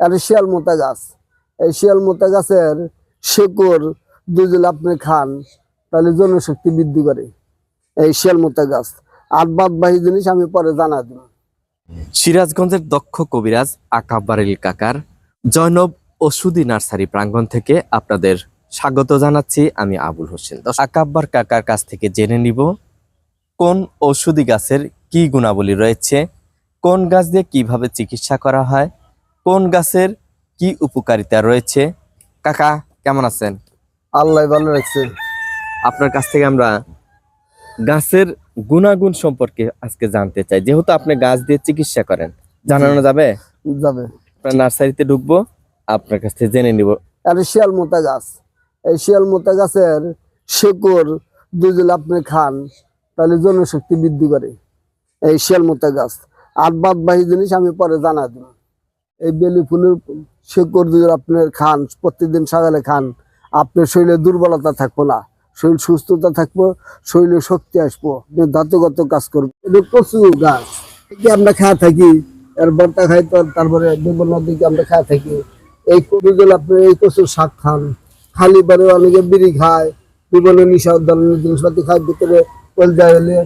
আর শিয়াল মোতা গাছ এই শিয়াল মোতা গাছের শেকড় দুজন আপনি খান, তাহলে জনশক্তি বৃদ্ধি করে এই শিয়াল মোতা গাছ আর বাদবাহী জিনিস আমি পরে জানা দেব। সিরাজগঞ্জের দক্ষ কবিরাজ আকাব্বারিল কাকার জয়নব ওষুধি নার্সারি প্রাঙ্গণ থেকে আপনাদের স্বাগত জানাচ্ছি আমি আবুল হোসেন। আকাব্বার কাকার কাছ থেকে জেনে নিব, কোন ওষুধি গাছের কি গুণাবলী রয়েছে, কোন গাছ দিয়ে কীভাবে চিকিৎসা করা হয় কোন গাছের কি উপকারিতা রয়েছে? কাকা কেমন আছেন? আল্লাহ ভালো রাখছে। আপনার কাছ থেকে আমরা গাছের গুণাগুণ সম্পর্কে আজকে জানতে চাই। যেহেতু আপনি গাছ দিয়ে চিকিৎসা করেন জানানো যাবে? যাবে। আপনার নার্সারিতে ঢুকবো আপনার কাছ থেকে জেনে নিব। আর শিয়াল মোতা গাছ এই শিয়াল মোতা গাছের শেকড় দুজন আপনি খান তাহলে জনশক্তি বৃদ্ধি করে। এই শিয়াল মোতা গাছ আর বাদবাহী জিনিস আমি পরে জানা দেব। এই বেলি ফুলের শেকড় যদি আপনি খান প্রত্যেকদিন সকালে খান, আপনার শরীরে দুর্বলতা থাকব না। শরীর সুস্থতা থাকব, শরীরে শক্তি আসব। ধাতুগত কাজ করব এটা প্রচুর গাছ। একে আমরা খাওয়া থাকি, এর বর্তা খাই তো, তারপরে বিভিন্ন দিকে আমরা খাওয়া থাকি। এই কবিগুলো আপনি এই কচুর শাক খান। খালি পারে অনেকে বিড়ি খায়, বিভিন্ন নিশা ধরনের জিনিসপাতি খায়, ভিতরে কলজা হলে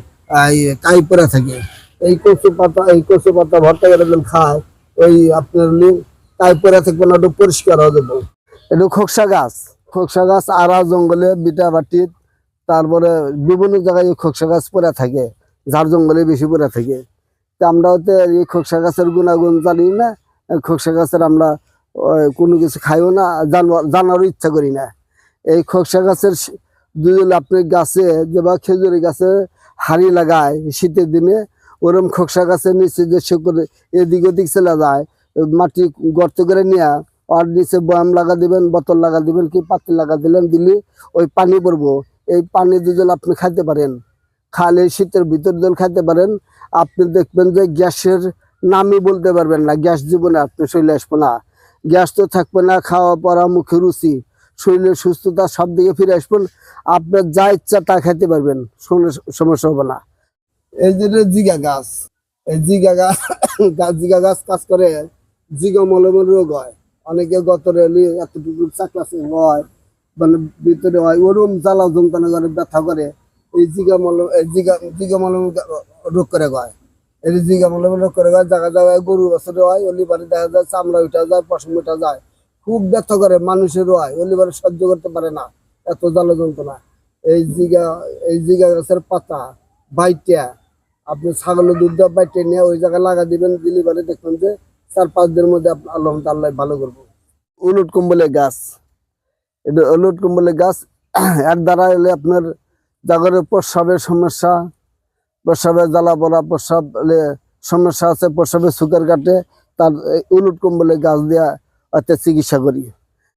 এই কাই পরে থাকে। এই কচু পাতা এই কচু পাতা ভর্তা করে খায়। ওই আপনার হলে কাই পরে থাকবে না ওটা পরিষ্কার হয়ে যাবে। এটা খোকসা গাছ। খোকসা গাছ আড়া জঙ্গলে বিটা বাটির তারপরে বিভিন্ন জায়গায় খোকসা গাছ পরে থাকে, ঝাড় জঙ্গলে বেশি পরে থাকে। তা আমরা হতে এই খোকসা গাছের গুণাগুণ জানি না খোকসা গাছের আমরা কোনো কিছু খাইও না জানোয়ার জানারও ইচ্ছা করি না। এই খোকসা গাছের দুজন আপনি গাছে যে বা খেজুরি গাছে হাড়ি লাগায়, শীতের দিনে ওরম খোকসা গাছের নিচে যে শিকড় এদিক ওদিক চলে যায়, মাটি গর্ত করে নিয়ে আর নিচে বয়াম লাগা দিবেন, বোতল লাগা দিবেন কি পাতি লাগা দিলেন, দিলে ওই পানি পড়ব এই পানি দুজন আপনি খাইতে পারেন। খালে শীতের ভিতর জল খাইতে পারেন। আপনি দেখবেন যে গ্যাসের নামই বলতে পারবেন না, গ্যাস জীবনে আপনি শরীরে আসব না। গ্যাস তো থাকবে না, খাওয়া পড়া, মুখে রুচি, শরীরের সুস্থতা সব দিকে ফিরে আসবেন। আপনার যা ইচ্ছা তা খেতে পারবেন সমস্যা হবে না। এই যে জিগা গাছ। এই জিগা গাছ গাছ জিগা গাছ কাজ করে। জিগা মলমের রোগ হয়। অনেকে গতরে এতটুকু চাকলা হয়। মানে ভিতরে হয়, ওরম জ্বালা যন্ত্রণা করে, ব্যথা করে। এই জিগা মলম এই জিগা জিগা মলম রোগ করে গয়। এই জিগা মলম রোগ করে গয় জায়গা জায়গায় গরু বছরে হয় অলিবারে দেখা যায়, চামড়া উঠা যায়, পশম উঠা যায়। খুব ব্যথা করে, মানুষেরও হয় অলিবারে সহ্য করতে পারে না। এত জ্বালা যন্ত্রণা। এই জিগা এই জিগা গাছের পাতা বাইটা আপনি ছাগলের দুধ দিয়ে বাইটে নিয়ে ওই জায়গায় লাগা দিবেন দিলি পারে দেখবেন যে চার পাঁচ দিনের মধ্যে আল্লাহ আল্লাহ ভালো করব। উলুট কুম্বলের গাছ। এটা উলুট কুম্বলের গাছ এর দ্বারা এলে আপনার জাগরের প্রস্রাবের সমস্যা, প্রস্রাবের জ্বালা পড়া প্রস্রাব সমস্যা আছে, প্রস্রাবের সুগার কাটে, তার উলুট কুম্বলের গাছ দিয়া অর্থাৎ চিকিৎসা করি।